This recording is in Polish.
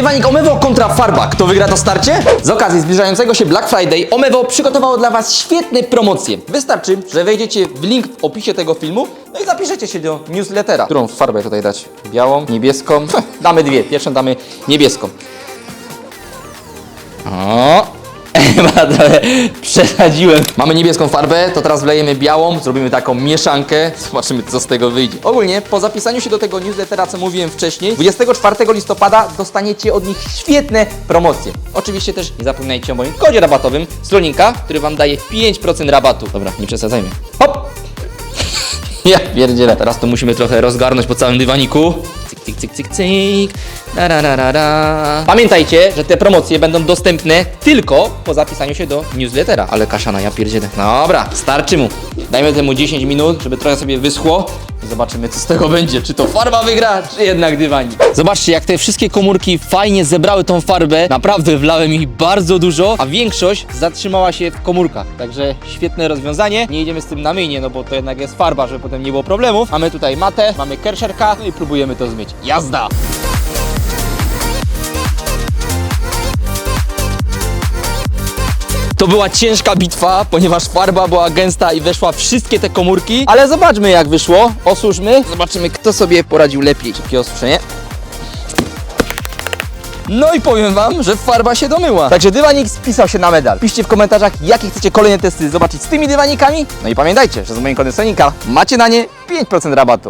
Dywanik Omewo kontra farba. Kto wygra to starcie? Z okazji zbliżającego się Black Friday Omewo przygotowało dla Was świetne promocje. Wystarczy, że wejdziecie w link w opisie tego filmu no i zapiszecie się do newslettera. Którą farbę tutaj dać? Białą, niebieską? damy dwie. Pierwszą damy niebieską. Trochę przesadziłem. Mamy niebieską farbę, to teraz wlejemy białą, zrobimy taką mieszankę, zobaczymy co z tego wyjdzie. Ogólnie po zapisaniu się do tego newslettera, co mówiłem wcześniej, 24 listopada dostaniecie od nich świetne promocje. Oczywiście też nie zapominajcie o moim kodzie rabatowym z Rolinka, który Wam daje 5% rabatu. Dobra, nie przesadzajmy. Hop! Ja pierdzielę. Teraz to musimy trochę rozgarnąć po całym dywaniku. Cyk, cyk, cyk, cyk, cyk. Pamiętajcie, że te promocje będą dostępne tylko po zapisaniu się do newslettera. Ale kaszana, ja pierdzielę. Dobra, starczy mu. Dajmy temu 10 minut, żeby trochę sobie wyschło. Zobaczymy, co z tego będzie. Czy to farba wygra, czy jednak dywanik. Zobaczcie, jak te wszystkie komórki fajnie zebrały tą farbę. Naprawdę wlałem ich bardzo dużo, a większość zatrzymała się w komórkach. Także świetne rozwiązanie. Nie idziemy z tym na myjnie, no bo to jednak jest farba, żeby potem nie było problemów. Mamy tutaj matę, mamy kerszerka, no i próbujemy to zmyć. Jazda! To była ciężka bitwa, ponieważ farba była gęsta i weszła wszystkie te komórki. Ale zobaczmy jak wyszło. Osuszmy. Zobaczymy kto sobie poradził lepiej. Szybkie osuszenie. No i powiem wam, że farba się domyła. Także dywanik spisał się na medal. Piszcie w komentarzach, jakie chcecie kolejne testy zobaczyć z tymi dywanikami. No i pamiętajcie, że z moim kodem Sonika macie na nie 5% rabatu.